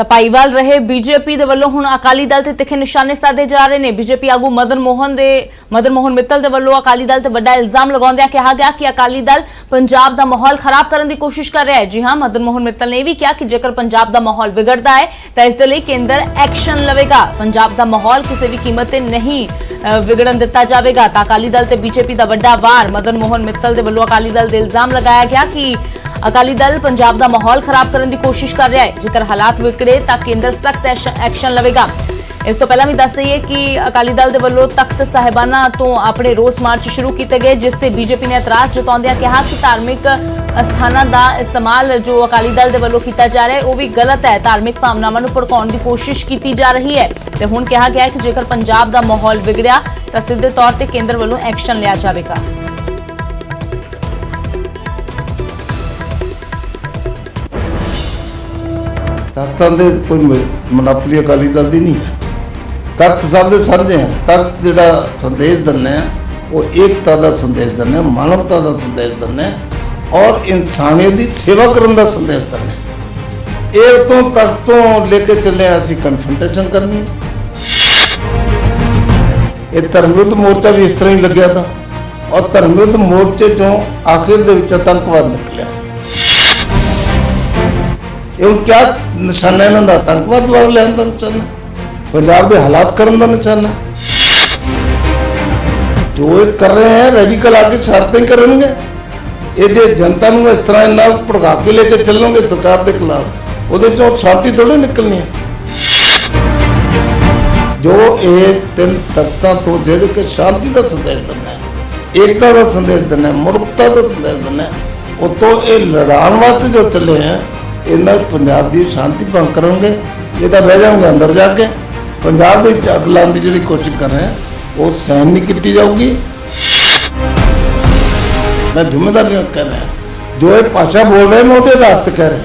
ਤਾਂ ਭਾਈਵਾਲ ਰਹੇ ਬੀਜੇਪੀ ਦੇ ਵੱਲੋਂ ਹੁਣ ਅਕਾਲੀ ਦਲ ਤੇ ਤਿੱਖੇ ਨਿਸ਼ਾਨੇ ਸਾਧੇ ਜਾ ਰਹੇ ਨੇ। ਬੀਜੇਪੀ ਆਗੂ ਮਦਨ ਮੋਹਨ ਦੇ ਮਦਨ ਮੋਹਨ ਮਿੱਤਲ ਦੇ ਵੱਲੋਂ ਅਕਾਲੀ ਦਲ ਤੇ ਵੱਡਾ ਇਲਜ਼ਾਮ ਲਗਾਉਂਦਿਆਂ ਕਿਹਾ ਗਿਆ ਕਿ ਅਕਾਲੀ ਦਲ ਪੰਜਾਬ ਦਾ ਮਾਹੌਲ ਖਰਾਬ ਕਰਨ ਦੀ ਕੋਸ਼ਿਸ਼ ਕਰ ਰਿਹਾ ਹੈ। ਜੀ ਹਾਂ, ਮਦਨ ਮੋਹਨ ਮਿੱਤਲ ਨੇ ਇਹ ਵੀ ਕਿਹਾ ਕਿ ਜੇਕਰ ਪੰਜਾਬ ਦਾ ਮਾਹੌਲ ਵਿਗੜਦਾ ਹੈ, ਤਾਂ ਇਸ ਦੇ ਲਈ ਕੇਂਦਰ ਐਕਸ਼ਨ ਲਵੇਗਾ। ਪੰਜਾਬ ਦਾ ਮਾਹੌਲ ਕਿਸੇ ਵੀ ਕੀਮਤ ਤੇ ਨਹੀਂ ਵਿਗੜਨ ਦਿੱਤਾ ਜਾਵੇਗਾ। ਤਾਂ ਅਕਾਲੀ ਦਲ ਤੇ ਬੀਜੇਪੀ ਦਾ ਵੱਡਾ ਵਾਰ ਮਦਨ ਮੋਹਨ ਮਿੱਤਲ ਦੇ ਵੱਲੋਂ ਅਕਾਲੀ ਦਲ ਦੇ ਇਲਜ਼ਾਮ ਲਗਾਇਆ ਗਿਆ ਕਿ ਅਕਾਲੀ ਦਲ ਪੰਜਾਬ ਦਾ ਮਾਹੌਲ ਖਰਾਬ ਕਰਨ ਦੀ ਕੋਸ਼ਿਸ਼ ਕਰ ਰਿਹਾ ਹੈ, ਜੇਕਰ ਹਾਲਾਤ ਵਿਗੜੇ ਤਾਂ ਕੇਂਦਰ ਸਖਤ ਐਕਸ਼ਨ ਲਵੇਗਾ। ਇਸ ਤੋਂ ਪਹਿਲਾਂ ਵੀ ਦੱਸ ਦਈਏ ਕਿ ਅਕਾਲੀ ਦਲ ਦੇ ਵੱਲੋਂ ਤਖਤ ਸਾਹਿਬਾਨਾਂ ਤੋਂ ਆਪਣੇ ਰੋਸ ਮਾਰਚ ਸ਼ੁਰੂ ਕੀਤੇ ਗਏ, ਜਿਸ ਤੇ ਬੀਜੇਪੀ ਨੇ ਇਤਰਾਜ਼ ਜਤਾਉਂਦਿਆਂ ਕਿਹਾ ਕਿ ਧਾਰਮਿਕ ਸਥਾਨਾਂ ਦਾ ਇਸਤੇਮਾਲ ਜੋ ਅਕਾਲੀ ਦਲ ਦੇ ਵੱਲੋਂ ਕੀਤਾ ਜਾ ਰਿਹਾ ਹੈ, ਉਹ ਵੀ ਗਲਤ ਹੈ। ਧਾਰਮਿਕ ਭਾਵਨਾਵਾਂ ਨੂੰ ਭੜਕਾਉਣ ਦੀ ਕੋਸ਼ਿਸ਼ ਕੀਤੀ ਜਾ ਰਹੀ ਹੈ ਤੇ ਹੁਣ ਕਿਹਾ ਗਿਆ ਹੈ ਕਿ ਜੇਕਰ ਪੰਜਾਬ ਦਾ ਮਾਹੌਲ ਵਿਗੜਿਆ ਤਾਂ ਸਿੱਧੇ ਤੌਰ ਤੇ ਕੇਂਦਰ ਵੱਲੋਂ ਐਕਸ਼ਨ ਲਿਆ ਜਾਵੇਗਾ। ਤਖਤਾਂ ਦੇ ਕੋਈ ਮਨੋਪਲੀ ਅਕਾਲੀ ਦਲ ਦੀ ਨਹੀਂ। ਹੈ ਤਖਤ ਸਭ ਦੇ ਸਾਂਝੇ ਹੈ ਤਖਤ ਜਿਹੜਾ ਸੰਦੇਸ਼ ਦਿੰਦੇ ਆ, ਉਹ ਏਕਤਾ ਦਾ ਸੰਦੇਸ਼ ਦਿੰਦੇ ਆ, ਮਾਨਵਤਾ ਦਾ ਸੰਦੇਸ਼ ਦਿੰਦੇ ਆ ਔਰ ਇਨਸਾਨੀਅਤ ਦੀ ਸੇਵਾ ਕਰਨ ਦਾ ਸੰਦੇਸ਼ ਦਿੰਦੇ ਆ। ਇਹ ਤੋਂ ਤਖਤ ਤੋਂ ਲੈ ਕੇ ਚੱਲੇ ਆ ਅਸੀਂ ਕਨਫਰੰਟੇਸ਼ਨ ਕਰਨੀ ਇਹ ਧਰਮ ਵਿਰੁੱਧ ਮੋਰਚਾ ਵੀ ਇਸ ਤਰ੍ਹਾਂ ਹੀ ਲੱਗਿਆ ਤਾਂ। ਔਰ ਧਰਮ ਵਿਰੁੱਧ ਮੋਰਚੇ ਚੋਂ ਆਖਿਰ ਦੇ ਵਿੱਚ ਆਤੰਕਵਾਦ ਨਿਕਲਿਆ। ਇਹ ਕਿਆ ਨਿਸ਼ਾਨਾ ਇਹਨਾਂ ਦਾ ਆਤੰਕਵਾਦ ਵੱਲ ਲੈਣ ਦਾ ਨਿਸ਼ਾਨਾ ਪੰਜਾਬ ਦੇ ਹਾਲਾਤ ਕਰਨ ਦਾ ਨਿਸ਼ਾਨਾ ਜੋ ਇਹ ਕਰ ਰਹੇ ਹੈ ਰੈਡੀਕਲ ਆ ਕੇ ਸ਼ਰਤਾਂ ਕਰਨਗੇ ਇਹ ਜਨਤਾ ਨੂੰ ਇਸ ਤਰ੍ਹਾਂ ਨਾਲ ਭੜਕਾ ਕੇ ਲੈ ਕੇ ਚੱਲੋਗੇ ਸਰਕਾਰ ਦੇ ਖਿਲਾਫ ਉਹਦੇ ਚੋਂ ਸ਼ਾਂਤੀ ਥੋੜੀ ਨਿਕਲਣੀ ਹੈ ਜੋ ਇਹ ਤਿੰਨ ਤਖ਼ਤਾਂ ਤੋਂ ਜਿਹੜੇ ਕਿ ਸ਼ਾਂਤੀ ਦਾ ਸੰਦੇਸ਼ ਦਿੰਦਾ ਹੈ ਏਕਤਾ ਦਾ ਸੰਦੇਸ਼ ਦਿੰਦਾ ਹੈ ਮੁਰਖਤਾ ਦਾ ਸੰਦੇਸ਼ ਦਿੰਦਾ ਹੈ ਉਤੋਂ ਇਹ ਲੜਾਉਣ ਵਾਸਤੇ ਜੋ ਚੱਲੇ ਹੈ ਇਹਨਾਂ ਪੰਜਾਬ ਦੀ ਸ਼ਾਂਤੀ ਭੰਗ ਕਰਨਗੇ ਇਹ ਤਾਂ ਬਹਿ ਜਾਣਗੇ ਅੰਦਰ ਜਾ ਕੇ। ਪੰਜਾਬ ਦੇ ਵਿੱਚ ਅੱਗ ਲਾਉਣ ਦੀ ਜਿਹੜੀ ਕੋਸ਼ਿਸ਼ ਕਰ ਰਹੇ ਉਹ ਸਹਿਣ ਨਹੀਂ ਕੀਤੀ ਜਾਊਗੀ। ਮੈਂ ਜ਼ਿੰਮੇਦਾਰੀ ਨਾਲ ਕਹਿ ਰਿਹਾ। ਜੋ ਇਹ ਭਾਸ਼ਾ ਬੋਲ ਰਹੇ ਨੇ ਉਹਦੇ ਆਧਾਰ ਕਹਿ ਰਹੇ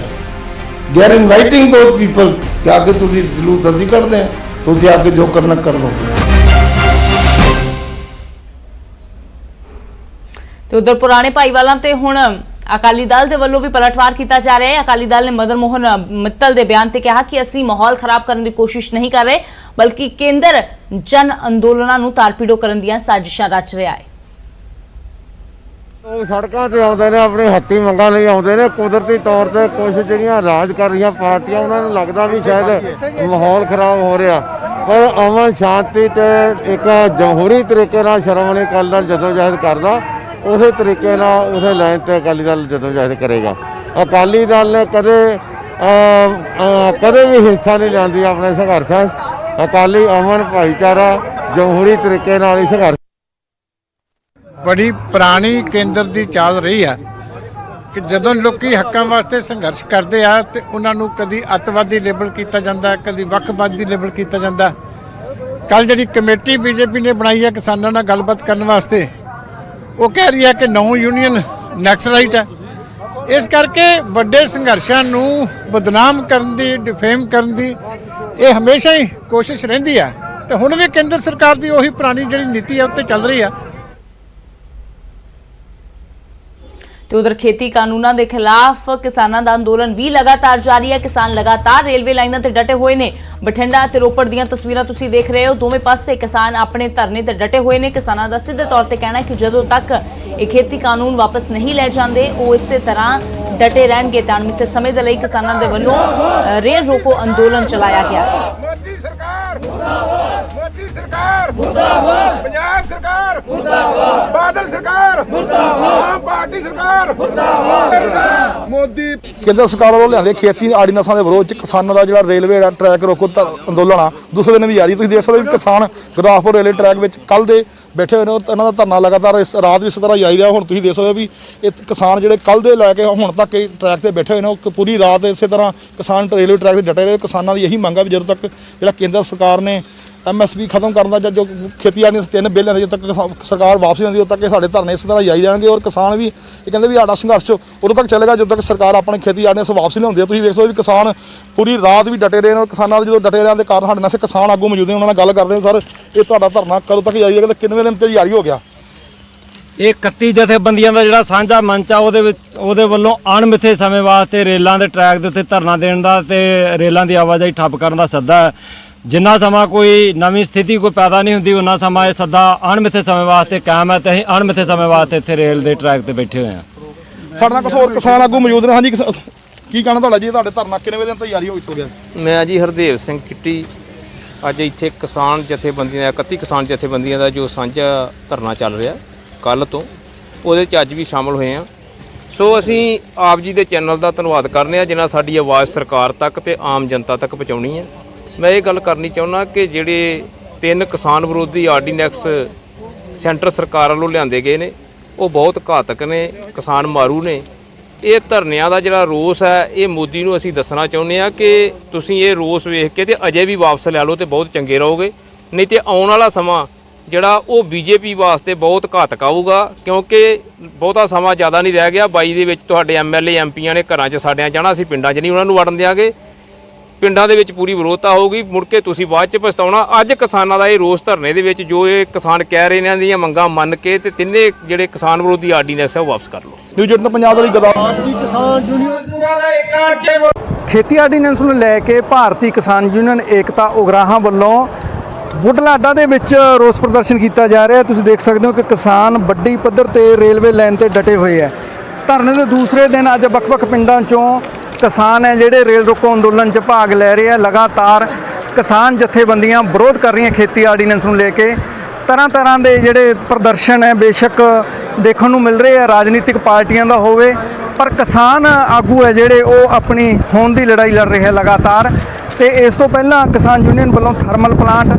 they are inviting those people ਕਿ ਆ ਤੁਸੀਂ ਜਲੂਸ ਅਸੀਂ ਕੱਢਦੇ ਆ। ਤੁਸੀਂ ਆ ਕੇ ਜੋ ਕਰਨਾ ਕਰ ਲਓ। ਤੇ ਉਧਰ ਪੁਰਾਣੇ ਭਾਈਵਾਲਾਂ ਤੇ ਹੁਣ ਅਕਾਲੀ ਦਲ ਦੇ ਵੱਲੋਂ ਵੀ ਪਲਟਵਾਰ ਕੀਤਾ ਜਾ ਰਿਹਾ ਹੈ। ਅਕਾਲੀ ਦਲ ਨੇ ਮਦਨ ਮੋਹਨ ਮਿੱਤਲ ਦੇ ਬਿਆਨ ਤੇ ਕਿਹਾ ਕਿ ਅਸੀਂ ਮਾਹੌਲ ਖਰਾਬ ਕਰਨ ਦੀ ਕੋਸ਼ਿਸ਼ ਨਹੀਂ ਕਰ ਰਹੇ, ਬਲਕਿ ਕੇਂਦਰ ਜਨ ਅੰਦੋਲਨਾਂ ਨੂੰ ਤਾਰਪੀੜੋ ਕਰਨ ਦੀਆਂ ਸਾਜ਼ਿਸ਼ਾਂ ਰਚ ਰਿਹਾ ਹੈ। ਲੋਕ ਸੜਕਾਂ ਤੇ ਆਉਂਦੇ ਨੇ, ਆਪਣੇ ਹੱਥੀ ਮੰਗਾਂ ਲਈ ਆਉਂਦੇ ਨੇ। ਕੁਦਰਤੀ ਤੌਰ ਤੇ ਕੁਝ ਜਿਹੜੀਆਂ ਰਾਜ ਕਰ ਰਹੀਆਂ ਪਾਰਟੀਆਂ, ਉਹਨਾਂ ਨੂੰ ਲੱਗਦਾ ਵੀ ਸ਼ਾਇਦ ਮਾਹੌਲ ਖਰਾਬ ਹੋ ਰਿਹਾ। ਪਰ ਅਮਨ ਸ਼ਾਂਤੀ ਤੇ ਇੱਕ ਜਮਹੂਰੀ ਤਰੀਕੇ ਨਾਲ ਸ਼ਰਮਣੀ ਅਕਾਲੀ ਦਲ ਜਦੋਂ ਜਹਿਦ ਕਰਦਾ। ਉਸੇ ਤਰੀਕੇ ਨਾਲ ਉਸੇ ਲਾਈਨ ਤੇ ਅਕਾਲੀ ਦਲ ਜਦੋਂ ਜਹਿਦ ਕਰੇਗਾ। ਅਕਾਲੀ ਦਲ ਨੇ ਕਦੇ ਕਦੇ ਵੀ ਹਿੰਸਾ ਨਹੀਂ ਲਿਆਂਦੀ ਆਪਣੇ ਸੰਘਰਸ਼ਾਂ ਅਕਾਲੀ ਅਮਨ ਭਾਈਚਾਰਾ ਜਮਹੂਰੀ ਤਰੀਕੇ ਨਾਲ ਹੀ ਸੰਘਰਸ਼ ਬੜੀ ਪੁਰਾਣੀ ਕੇਂਦਰ ਦੀ ਚਾਲ ਰਹੀ ਆ ਕਿ ਜਦੋਂ ਲੋਕੀ ਹੱਕਾਂ ਵਾਸਤੇ ਸੰਘਰਸ਼ ਕਰਦੇ ਆ ਤੇ ਉਹਨਾਂ ਨੂੰ ਕਦੀ ਅੱਤਵਾਦੀ ਲੇਬਲ ਕੀਤਾ ਜਾਂਦਾ, ਕਦੀ ਵੱਖਵਾਦੀ ਲੇਬਲ ਕੀਤਾ ਜਾਂਦਾ। ਕੱਲ ਜਿਹੜੀ ਕਮੇਟੀ ਬੀਜੇਪੀ ਨੇ ਬਣਾਈ ਹੈ ਕਿਸਾਨਾਂ ਨਾਲ ਗੱਲਬਾਤ ਕਰਨ ਵਾਸਤੇ ਉਹ ਕਹਿ ਰਹੀ ਹੈ ਕਿ ਨੌ ਯੂਨੀਅਨ ਨੈਕਸਲਾਈਟ ਹੈ। ਇਸ ਕਰਕੇ ਵੱਡੇ ਸੰਘਰਸ਼ਾਂ ਨੂੰ ਬਦਨਾਮ ਕਰਨ ਦੀ ਡਿਫੇਮ ਕਰਨ ਦੀ ਇਹ ਹਮੇਸ਼ਾ ਹੀ ਕੋਸ਼ਿਸ਼ ਰਹਿੰਦੀ ਹੈ। ਤੇ ਹੁਣ ਵੀ ਕੇਂਦਰ ਸਰਕਾਰ ਦੀ ਉਹੀ ਪੁਰਾਣੀ ਜਿਹੜੀ ਨੀਤੀ ਹੈ, ਉੱਤੇ ਚੱਲ ਰਹੀ ਹੈ। ਤੇ ਉਧਰ ਖੇਤੀ ਕਾਨੂੰਨਾਂ ਦੇ ਖਿਲਾਫ ਕਿਸਾਨਾਂ ਦਾ ਅੰਦੋਲਨ ਵੀ ਲਗਾਤਾਰ ਜਾਰੀ ਹੈ। ਕਿਸਾਨ ਲਗਾਤਾਰ ਰੇਲਵੇ ਲਾਈਨਾਂ ਤੇ ਡਟੇ ਹੋਏ ਨੇ। ਬਠਿੰਡਾ ਤੇ ਰੋਪੜ ਦੀਆਂ ਤਸਵੀਰਾਂ ਤੁਸੀਂ ਦੇਖ ਰਹੇ ਹੋ। ਦੋਵੇਂ ਪਾਸੇ ਕਿਸਾਨ ਆਪਣੇ ਧਰਨੇ ਤੇ ਡਟੇ ਹੋਏ ਨੇ। ਕਿਸਾਨਾਂ ਦਾ ਸਿੱਧੇ ਤੌਰ ਤੇ ਕਹਿਣਾ ਹੈ ਕਿ ਜਦੋਂ ਤੱਕ ਇਹ ਖੇਤੀ ਕਾਨੂੰਨ ਵਾਪਸ ਨਹੀਂ ਲੈ ਜਾਂਦੇ, ਉਹ ਇਸੇ ਤਰ੍ਹਾਂ ਡਟੇ ਰਹਿਣਗੇ ਤਾਂ ਅਣਮਿੱਥੇ ਸਮੇਂ ਦੇ ਲਈ ਕਿਸਾਨਾਂ ਦੇ ਵੱਲੋਂ ਰੇਲ ਰੋਕੋ ਅੰਦੋਲਨ ਚਲਾਇਆ ਗਿਆ। ਮੋਦੀ ਸਰਕਾਰ ਮੁਰਦਾਬਾਦ ਮੋਦੀ ਸਰਕਾਰ ਮੁਰਦਾਬਾਦ ਪੰਜਾਬ ਸਰਕਾਰ ਮੁਰਦਾਬਾਦ ਬਾਦਲ ਸਰਕਾਰ ਮੁਰਦਾਬਾਦ ਪਾਰਟੀ ਸਰਕਾਰ ਮੁਰਦਾਬਾਦ। ਮੋਦੀ ਕੇਂਦਰ ਸਰਕਾਰ ਵੱਲੋਂ ਲਿਆਂਦੇ ਖੇਤੀ ਆਰਡੀਨੈਂਸਾਂ ਦੇ ਵਿਰੋਧ ਚ ਕਿਸਾਨਾਂ ਦਾ ਜਿਹੜਾ ਰੇਲਵੇ ਦਾ ਟਰੈਕ ਰੋਕੋ ਧਰ- ਅੰਦੋਲਨ ਆ। ਦੂਸਰੇ ਦਿਨ ਵੀ ਜਾਰੀ ਤੁਸੀਂ ਦੇਖ ਸਕਦੇ ਹੋ ਵੀ ਕਿਸਾਨ ਗੁਰਦਾਸਪੁਰ ਰੇਲਵੇ ਟਰੈਕ ਵਿੱਚ ਕੱਲ ਦੇ ਬੈਠੇ ਹੋਏ ਨੇ। ਇਹਨਾਂ ਦਾ ਧਰਨਾ ਲਗਾਤਾਰ ਇਸ ਰਾਤ ਵੀ ਇਸ ਤਰ੍ਹਾਂ ਜਾਰੀ ਰਿਹਾ। ਹੁਣ ਤੁਸੀਂ ਦੇਖ ਸਕਦੇ ਹੋ ਵੀ ਇਹ ਕਿਸਾਨ ਜਿਹੜੇ ਕੱਲ ਦੇ ਲੈ ਕੇ ਹੁਣ ਤੱਕ ਇਹ ਟਰੈਕ ਤੇ ਬੈਠੇ ਹੋਏ ਨੇ ਉਹ ਪੂਰੀ ਰਾਤ ਇਸੇ ਤਰ੍ਹਾਂ ਕਿਸਾਨ ਰੇਲਵੇ ਟਰੈਕ ਤੇ ਡਟੇ ਰਹੇ। ਕਿਸਾਨਾਂ ਦੀ ਇਹੀ ਮੰਗ ਆ ਵੀ ਜਦੋਂ ਤੱਕ ਜਿਹੜਾ ਕੇਂਦਰ ਸਰਕਾਰ ਨੇ ਐਮਐਸਪੀ ਖਤਮ ਕਰਨ ਦਾ ਜਾਂ ਜੋ ਖੇਤੀ ਆਰਡੀਨੈਂਸ ਤਿੰਨ ਬਿੱਲ ਆਂਦੇ ਜਦੋਂ ਤੱਕ ਸਰਕਾਰ ਵਾਪਸ ਨਹੀਂ ਆਉਂਦੀ, ਉਦੋਂ ਤੱਕ ਇਹ ਸਾਡੇ ਧਰਨੇ ਇਸ ਤਰ੍ਹਾਂ ਜਾਰੀ ਜਾਣਗੇ ਔਰ ਕਿਸਾਨ ਵੀ ਇਹ ਕਹਿੰਦੇ ਵੀ ਸਾਡਾ ਸੰਘਰਸ਼ ਉਦੋਂ ਤੱਕ ਚੱਲੇਗਾ ਜਦੋਂ ਤੱਕ ਸਰਕਾਰ ਆਪਣੇ ਖੇਤੀ ਆਰਡੀਨੈਂਸ ਵਾਪਸ ਨਹੀਂ ਲਿਆਉਂਦੀ ਤੁਸੀਂ ਵੇਖ ਸਕਦੇ ਵੀ ਕਿਸਾਨ ਪੂਰੀ ਰਾਤ ਵੀ ਡਟੇ ਰਹੇ ਨੇ ਔਰ ਕਿਸਾਨਾਂ ਦੇ ਜਦੋਂ ਡਟੇ ਰਹਿਣ ਦੇ ਕਾਰਨ ਸਾਡੇ ਨਾਲ ਕਿਸਾਨ ਆਗੂ ਮੌਜੂਦ ਨੇ, ਉਹਨਾਂ ਨਾਲ ਗੱਲ ਕਰਦੇ ਹਾਂ ਸਰ, ਇਹ ਤੁਹਾਡਾ ਧਰਨਾ ਕਦੋਂ ਤੱਕ ਜਾਰੀ ਰਹੇਗਾ ਤੇ ਕਿੰਨਵੇਂ ਦਿਨ ਤੇ ਜਾਰੀ ਹੋ ਗਿਆ? ਇਹ 31 ਜਥੇਬੰਦੀਆਂ ਦਾ ਜਿਹੜਾ ਸਾਂਝਾ ਮੰਚ ਆ, ਉਹਦੇ ਵਿੱਚ ਉਹਦੇ ਵੱਲੋਂ ਅਣਮਿੱਥੇ ਸਮੇਂ ਵਾਸਤੇ ਰੇਲਾਂ ਦੇ ਟਰੈਕ ਦੇ ਉੱਤੇ ਧਰਨਾ ਦੇਣ ਦਾ ਤੇ ਰੇਲਾਂ ਦੀ ਆਵਾਜਾਈ ਠੱਪ ਕਰਨ ਦਾ ਸੱਦਾ ਹੈ। ਜਿੰਨਾ ਸਮਾਂ ਕੋਈ ਨਵੀਂ ਸਥਿਤੀ ਕੋਈ ਪੈਦਾ ਨਹੀਂ ਹੁੰਦੀ ਉਹਨਾਂ ਸਮਾਂ ਇਹ ਸੱਦਾ ਅਣਮਿੱਥੇ ਸਮੇਂ ਵਾਸਤੇ ਕਾਇਮ ਹੈ ਤੇ ਅਸੀਂ ਅਣਮਿੱਥੇ ਸਮੇਂ ਵਾਸਤੇ ਇੱਥੇ ਰੇਲ ਦੇ ਟਰੈਕ ਤੇ ਬੈਠੇ ਹੋਏ ਹਾਂ। ਸਾਡੇ ਨਾਲ ਕੁਝ ਹੋਰ ਕਿਸਾਨ ਆਗੂ ਮੌਜੂਦ ਨੇ। ਹਾਂਜੀ ਕਿਸਾ- ਕੀ ਕਹਿਣਾ ਤੁਹਾਡਾ ਜੀ? ਤੁਹਾਡੇ ਧਰਨਾ ਕਿੰਨੇ ਵਜੇ ਦੀ ਤਿਆਰੀ ਹੋ ਚੁੱਕੀ ਹੈ ਮੈਂ ਜੀ ਹਰਦੇਵ ਸਿੰਘ ਕਿੱਟੀ। ਅੱਜ ਇੱਥੇ ਕਿਸਾਨ ਜਥੇਬੰਦੀਆਂ ਦਾ 31 ਕਿਸਾਨ ਜਥੇਬੰਦੀਆਂ ਦਾ ਜੋ ਸਾਂਝਾ ਧਰਨਾ ਚੱਲ ਰਿਹਾ ਕੱਲ ਤੋਂ ਉਹਦੇ 'ਚ ਅੱਜ ਵੀ ਸ਼ਾਮਲ ਹੋਏ ਆ ਸੋ ਅਸੀਂ ਆਪ ਜੀ ਦੇ ਚੈਨਲ ਦਾ ਧੰਨਵਾਦ ਕਰਨੇ ਆ ਜਿਨ੍ਹਾਂ ਸਾਡੀ ਆਵਾਜ਼ ਸਰਕਾਰ ਤੱਕ ਤੇ ਆਮ ਜਨਤਾ ਤੱਕ ਪਹੁੰਚਾਉਣੀ ਹੈ। ਮੈਂ ਇਹ ਗੱਲ ਕਰਨੀ ਚਾਹੁੰਦਾ ਕਿ ਜਿਹੜੇ ਤਿੰਨ ਕਿਸਾਨ ਵਿਰੋਧੀ ਆਰਡੀਨੈਕਸ ਸੈਂਟਰ ਸਰਕਾਰ ਵੱਲੋਂ ਲਿਆਂਦੇ ਗਏ ਨੇ, ਉਹ ਬਹੁਤ ਘਾਤਕ ਨੇ, ਕਿਸਾਨ ਮਾਰੂ ਨੇ। ਇਹ ਧਰਨਿਆਂ ਦਾ ਜਿਹੜਾ ਰੋਸ ਹੈ, ਇਹ ਮੋਦੀ ਨੂੰ ਅਸੀਂ ਦੱਸਣਾ ਚਾਹੁੰਦੇ ਆ ਕਿ ਤੁਸੀਂ ਇਹ ਰੋਸ ਵੇਖ ਕੇ ਤੇ ਅਜੇ ਵੀ ਵਾਪਸ ਲੈ ਲਓ ਤੇ ਬਹੁਤ ਚੰਗੇ ਰਹੋਗੇ। ਨਹੀਂ ਤੇ ਆਉਣ ਵਾਲਾ ਸਮਾਂ ਜਿਹੜਾ ਉਹ ਬੀਜੇਪੀ ਵਾਸਤੇ ਬਹੁਤ ਘਾਤਕ ਆਊਗਾ, ਕਿਉਂਕਿ ਬਹੁਤਾ ਸਮਾਂ ਜ਼ਿਆਦਾ ਨਹੀਂ ਰਹਿ ਗਿਆ। 22 ਦੇ ਵਿੱਚ ਤੁਹਾਡੇ ਐਮਐਲਏ ਐਮਪੀਆਂ ਨੇ ਘਰਾਂ 'ਚ ਸਾਡਿਆਂ ਜਾਣਾ ਅਸੀਂ ਪਿੰਡਾਂ 'ਚ ਨਹੀਂ, ਉਹਨਾਂ ਨੂੰ ਵੜਨ ਦਿਆਂਗੇ। ਪਿੰਡਾਂ ਦੇ ਵਿੱਚ ਪੂਰੀ ਵਿਰੋਧਤਾ ਹੋਊਗੀ। ਮੁੜ ਕੇ ਤੁਸੀਂ ਬਾਅਦ 'ਚ ਪਛਤਾਉਣਾ। ਅੱਜ ਕਿਸਾਨਾਂ ਦਾ ਇਹ ਰੋਸ ਧਰਨੇ ਦੇ ਵਿੱਚ ਜੋ ਇਹ ਕਿਸਾਨ ਕਹਿ ਰਹੇ ਨੇ ਇਹਨਾਂ ਦੀਆਂ ਮੰਗਾਂ ਮੰਨ ਕੇ ਤੇ ਤਿੰਨੇ ਜਿਹੜੇ ਕਿਸਾਨ ਵਿਰੋਧੀ ਆਰਡੀਨੈਂਸ ਹੈ ਉਹ ਵਾਪਸ ਕਰ ਲਓ। ਨਿਊ ਜਨਤਾ ਪੰਜਾਬ ਵਾਲੀ ਗਦਾ ਖੇਤੀ ਆਰਡੀਨੈਂਸ ਨੂੰ ਲੈ ਕੇ ਭਾਰਤੀ ਕਿਸਾਨ ਯੂਨੀਅਨ ਏਕਤਾ ਉਗਰਾਹਾਂ ਵੱਲੋਂ ਬੁਢਲਾਡਾ ਦੇ ਵਿੱਚ ਰੋਸ ਪ੍ਰਦਰਸ਼ਨ ਕੀਤਾ ਜਾ ਰਿਹਾ ਤੁਸੀਂ ਦੇਖ ਸਕਦੇ ਹੋ ਕਿ ਕਿਸਾਨ ਵੱਡੀ ਪੱਧਰ ਤੇ ਰੇਲਵੇ ਲਾਈਨ ਤੇ ਡਟੇ ਹੋਏ ਹੈ। ਧਰਨੇ ਦੇ ਦੂਸਰੇ ਦਿਨ ਅੱਜ ਵੱਖ-ਵੱਖ ਪਿੰਡਾਂ ਚੋਂ ਕਿਸਾਨ ਹੈ ਜਿਹੜੇ ਰੇਲ ਰੋਕੋ ਅੰਦੋਲਨ 'ਚ ਭਾਗ ਲੈ ਰਹੇ ਆ, ਲਗਾਤਾਰ ਕਿਸਾਨ ਜਥੇਬੰਦੀਆਂ ਵਿਰੋਧ ਕਰ ਰਹੀਆਂ ਖੇਤੀ ਆਰਡੀਨੈਂਸ ਨੂੰ ਲੈ ਕੇ। ਤਰ੍ਹਾਂ ਤਰ੍ਹਾਂ ਦੇ ਜਿਹੜੇ ਪ੍ਰਦਰਸ਼ਨ ਹੈ, ਬੇਸ਼ੱਕ ਦੇਖਣ ਨੂੰ ਮਿਲ ਰਹੇ ਆ, ਰਾਜਨੀਤਿਕ ਪਾਰਟੀਆਂ ਦਾ ਹੋਵੇ, ਪਰ ਕਿਸਾਨ ਆਗੂ ਹੈ ਜਿਹੜੇ ਉਹ ਆਪਣੀ ਹੋਣ ਦੀ ਲੜਾਈ ਲੜ ਰਹੇ ਹੈ ਲਗਾਤਾਰ। ਤੇ ਇਸ ਤੋਂ ਪਹਿਲਾਂ ਕਿਸਾਨ ਯੂਨੀਅਨ ਵੱਲੋਂ ਥਰਮਲ ਪਲਾਂਟ,